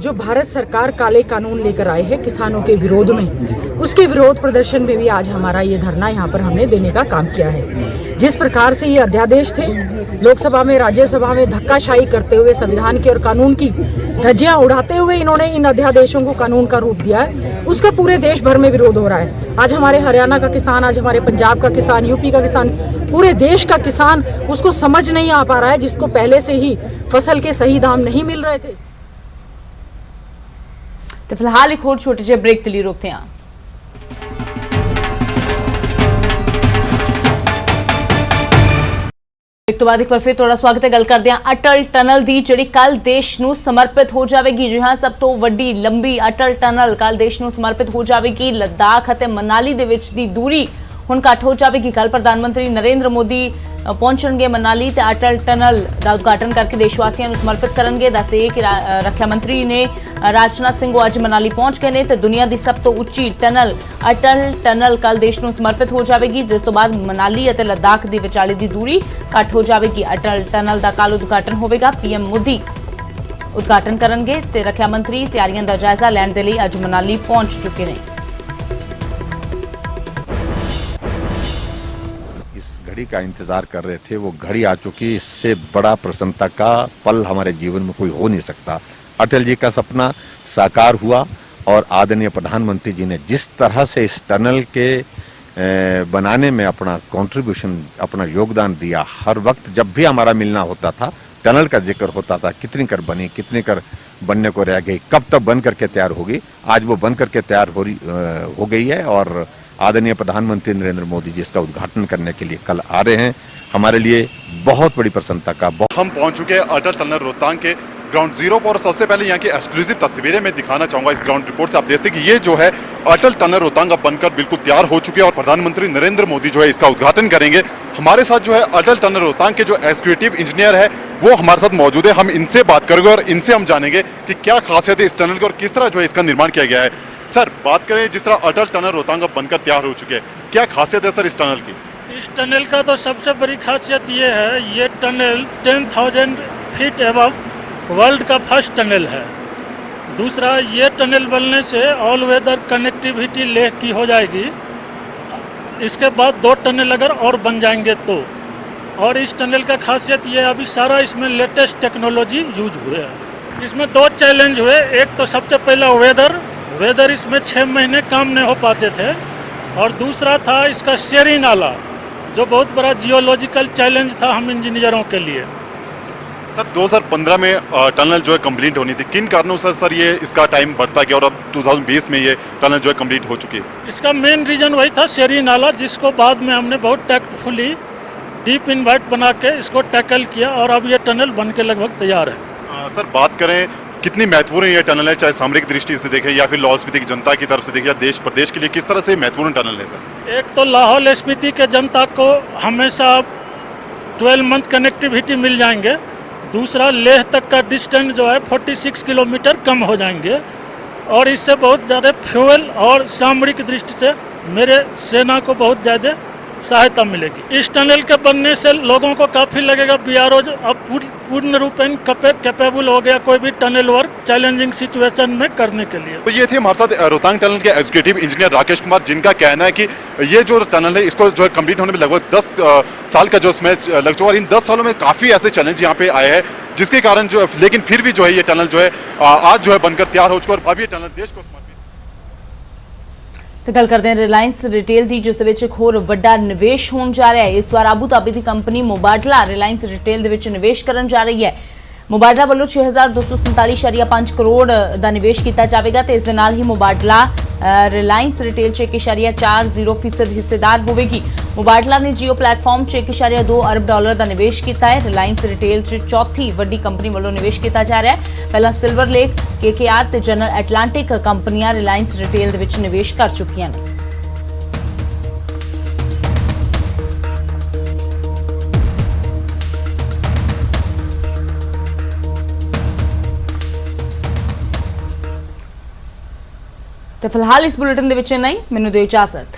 जो भारत सरकार काले कानून लेकर आए हैं किसानों के विरोध में, उसके विरोध प्रदर्शन में भी आज हमारा ये धरना यहाँ पर हमने देने का काम किया है। जिस प्रकार से ये अध्यादेश थे, लोकसभा में, राज्यसभा में धक्काशाही करते हुए, संविधान की और कानून की धज्जियाँ उड़ाते हुए इन्होंने इन अध्यादेशों को कानून का रूप दिया है, उसका पूरे देश भर में विरोध हो रहा है। आज हमारे हरियाणा का किसान, आज हमारे पंजाब का किसान, यूपी का किसान, पूरे देश का किसान उसको समझ नहीं आ पा रहा है, जिसको पहले से ही फ़सल के सही दाम नहीं मिल रहे थे। ਤੇ ਫਿਲਹਾਲ ਇੱਕ ਹੋਰ ਛੋਟੇ ਜਿਹੇ ਬ੍ਰੇਕ ਦੇ ਲਈ ਰੋਕਦੇ ਹਾਂ। ਇੱਕ ਤੋਂ ਬਾਅਦ ਇੱਕ ਵਾਰ ਫਿਰ ਤੁਹਾਡਾ ਸਵਾਗਤ ਹੈ। ਗੱਲ ਕਰਦੇ ਹਾਂ ਅਟਲ ਟਨਲ ਦੀ, ਜਿਹੜੀ ਕੱਲ ਦੇਸ਼ ਨੂੰ ਸਮਰਪਿਤ ਹੋ ਜਾਵੇਗੀ। ਜੀ ਹਾਂ, ਸਭ ਤੋਂ ਵੱਡੀ, ਲੰਬੀ ਅਟਲ ਟਨਲ ਕੱਲ ਦੇਸ਼ ਨੂੰ ਸਮਰਪਿਤ ਹੋ ਜਾਵੇਗੀ। ਲੱਦਾਖ ਅਤੇ ਮਨਾਲੀ ਦੇ ਵਿੱਚ ਦੀ ਦੂਰੀ ਹੁਣ ਘੱਟ ਹੋ ਜਾਵੇਗੀ ਕੱਲ ਪ੍ਰਧਾਨ ਮੰਤਰੀ ਨਰਿੰਦਰ ਮੋਦੀ ਪਹੁੰਚਣਗੇ ਮਨਾਲੀ ਤੇ ਅਟਲ ਟਨਲ ਦਾ ਉਦਘਾਟਨ ਕਰਕੇ ਦੇਸ਼ ਵਾਸੀਆਂ ਨੂੰ ਸਮਰਪਿਤ ਕਰਨਗੇ। ਦੱਸਦੇ ਕਿ ਰੱਖਿਆ ਮੰਤਰੀ ਨੇ ਰਾਜਨਾਥ ਸਿੰਘ ਉਹ ਅੱਜ ਮਨਾਲੀ ਪਹੁੰਚ ਗਏ ਨੇ ਤੇ ਦੁਨੀਆ ਦੀ ਸਭ ਤੋਂ ਉੱਚੀ ਟਨਲ, ਅਟਲ ਟਨਲ ਕੱਲ ਦੇਸ਼ ਨੂੰ ਸਮਰਪਿਤ ਹੋ ਜਾਵੇਗੀ, ਜਿਸ ਤੋਂ ਬਾਅਦ ਮਨਾਲੀ ਅਤੇ ਲੱਦਾਖ ਦੀ ਵਿਚਾਲੇ ਦੀ ਦੂਰੀ ਘੱਟ ਹੋ ਜਾਵੇਗੀ। ਅਟਲ ਟਨਲ ਦਾ ਕੱਲ ਉਦਘਾਟਨ ਹੋਵੇਗਾ ਪੀਐਮ ਮੋਦੀ ਉਦਘਾਟਨ ਕਰਨਗੇ ਤੇ ਰੱਖਿਆ ਮੰਤਰੀ ਤਿਆਰੀਆਂ ਦਾ ਜਾਇਜ਼ਾ ਲੈਣ ਦੇ ਲਈ ਅੱਜ ਮਨਾਲੀ ਪਹੁੰਚ ਚੁੱਕੇ ਨੇ। घड़ी का इंतज़ार कर रहे थे, वो घड़ी आ चुकी इससे बड़ा प्रसन्नता का पल हमारे जीवन में कोई हो नहीं सकता। अटल जी का सपना साकार हुआ और आदरणीय प्रधानमंत्री जी ने जिस तरह से इस टनल के बनाने में अपना कंट्रीब्यूशन अपना योगदान दिया, हर वक्त जब भी हमारा मिलना होता था, टनल का ज़िक्र होता था, कितनी कर बनी, कितनी कर बनने को रह गई, कब तक बन करके तैयार होगी, आज वो बन करके तैयार हो रही हो गई है और आदरणीय प्रधानमंत्री नरेंद्र मोदी जी इसका उद्घाटन करने के लिए कल आ रहे हैं। हमारे लिए बहुत बड़ी प्रसन्नता का हम पहुँच चुके हैं अटल टनल रोहतांग के ग्राउंड ज़ीरो पर। सबसे पहले यहाँ की एक्सक्लूसिव तस्वीरें मैं दिखाना चाहूँगा इस ग्राउंड रिपोर्ट से। आप देखते कि ये जो है अटल टनल रोहतांग अब बनकर बिल्कुल तैयार हो चुकी है और प्रधानमंत्री नरेंद्र मोदी जो है इसका उद्घाटन करेंगे। हमारे साथ जो है अटल टनल रोहतांग के जो एग्जीक्यूटिव इंजीनियर है, वो हमारे साथ मौजूद है। हम इनसे बात करेंगे और इनसे हम जानेंगे कि क्या खासियत है इस टनल की और किस तरह जो है इसका निर्माण किया गया है। सर, बात करें जिस तरह अटल टनल रोहतांग बनकर तैयार हो चुके हैं, क्या खासियत है सर इस टनल की? इस टनल का तो सबसे बड़ी खासियत ये है, ये tunnel ten thousand feet above world का फ़र्स्ट टनल है। दूसरा, ये टनल बनने से ऑल वेदर कनेक्टिविटी लेह की हो जाएगी। इसके बाद दो टनल अगर और बन जाएँगे तो। और इस टनल का खासियत ये अभी सारा इसमें लेटेस्ट टेक्नोलॉजी यूज़ हुए है। इसमें दो चैलेंज हुए, एक तो सबसे पहला वेदर वेदर इसमें छः महीने काम नहीं हो पाते थे। और दूसरा था इसका शेरी नाला जो बहुत बड़ा जियोलॉजिकल चैलेंज था हम इंजीनियरों के लिए। सर 2015 में टनल जो है कंप्लीट होनी थी। किन कारणों से सर ये इसका टाइम बढ़ता गया और अब 2020 में ये टनल जो है कंप्लीट हो चुकी है? इसका मेन रीजन वही था शेरी नाला जिसको बाद में हमने बहुत टैक्टफुली डीप इनवाइट बना के इसको टैकल किया और अब ये टनल बन के लगभग तैयार है। अ, सर बात करें कितनी महत्वपूर्ण ये टनल है? चाहे सामरिक दृष्टि से देखें या फिर लाहौल स्पीति की जनता की तरफ़ से देखें या देश प्रदेश के लिए, किस तरह से महत्वपूर्ण टनल है सर? एक तो लाहौल स्पीति के जनता को हमेशा 12 मंथ कनेक्टिविटी मिल जाएँगे। दूसरा, लेह तक का डिस्टेंस जो है 46 किलोमीटर कम हो जाएँगे। और इससे बहुत ज़्यादा फ्यूल और सामरिक दृष्टि से मेरे सेना को बहुत ज़्यादा सहायता मिलेगी। इस टनल के बनने से लोगों को काफ़ी लगेगा बी आर अब पूर्ण रूपेण कैपेबल हो गया कोई भी टनल वर्क चैलेंजिंग सिचुएशन में करने के लिए। तो ये थे हमारे साथ रोहतांग टनल के एग्जीक्यूटिव इंजीनियर राकेश कुमार, जिनका कहना है कि ये जो टनल है, इसको जो है कंप्लीट होने में लगभग दस साल का जो इसमें लग चुका और इन 10 सालों में काफ़ी ऐसे चैलेंज यहाँ पे आए हैं, जिसके कारण जो लेकिन फिर भी जो है ये टनल जो है आज जो है बनकर तैयार हो चुका और अब ये टनल देश को ਤੇ ਗੱਲ ਕਰਦੇ ਹਾਂ ਰਿਲਾਇੰਸ ਰਿਟੇਲ ਦੀ, ਜਿਸ ਦੇ ਵਿੱਚ ਇੱਕ ਹੋਰ ਵੱਡਾ ਨਿਵੇਸ਼ ਹੋਣ ਜਾ ਰਿਹਾ ਹੈ। ਇਸ ਵਾਰ ਆਬੂ ਧਾਬੀ ਦੀ ਕੰਪਨੀ ਮੋਬਾਡਲਾ ਰਿਲਾਇੰਸ ਰਿਟੇਲ ਦੇ ਵਿੱਚ ਨਿਵੇਸ਼ ਕਰਨ ਜਾ ਰਹੀ ਹੈ। ਮੋਬਾਡਲਾ ਵੱਲੋਂ 6247.5 ਕਰੋੜ ਦਾ ਨਿਵੇਸ਼ ਕੀਤਾ ਜਾਵੇਗਾ ਤੇ ਇਸ ਦੇ ਨਾਲ ਹੀ ਮੋਬਾਡਲਾ ਰਿਲਾਇੰਸ ਰਿਟੇਲ 'ਚ 1.40 ਫੀਸਦ ਹਿੱਸੇਦਾਰ ਹੋਵੇਗੀ। ਮੁਬਾਡਲਾ ਨੇ ਜੀਓ ਪਲੇਟਫਾਰਮ 'ਚ 1.2 ਅਰਬ ਡਾਲਰ ਦਾ ਨਿਵੇਸ਼ ਕੀਤਾ ਹੈ। ਰਿਲਾਇੰਸ ਰਿਟੇਲ 'ਚ ਚੌਥੀ ਵੱਡੀ ਕੰਪਨੀ ਵੱਲੋਂ ਨਿਵੇਸ਼ ਕੀਤਾ ਜਾ ਰਿਹਾ ਹੈ। ਪਹਿਲਾਂ ਸਿਲਵਰ ਲੇਕ ਕੇਕੇਆਰ ਤੇ ਜਨਰਲ ਐਟਲਾਂਟਿਕ ਕੰਪਨੀਆਂ ਰਿਲਾਇੰਸ ਰਿਟੇਲ ਦੇ ਵਿੱਚ ਨਿਵੇਸ਼ ਕਰ ਚੁੱਕੀਆਂ ਨੇ। ਤੇ ਫਿਲਹਾਲ ਇਸ ਬੁਲੇਟਿਨ ਦੇ ਵਿੱਚ ਨਹੀਂ ਮੈਨੂੰ ਦਿਓ ਇਜਾਜ਼ਤ।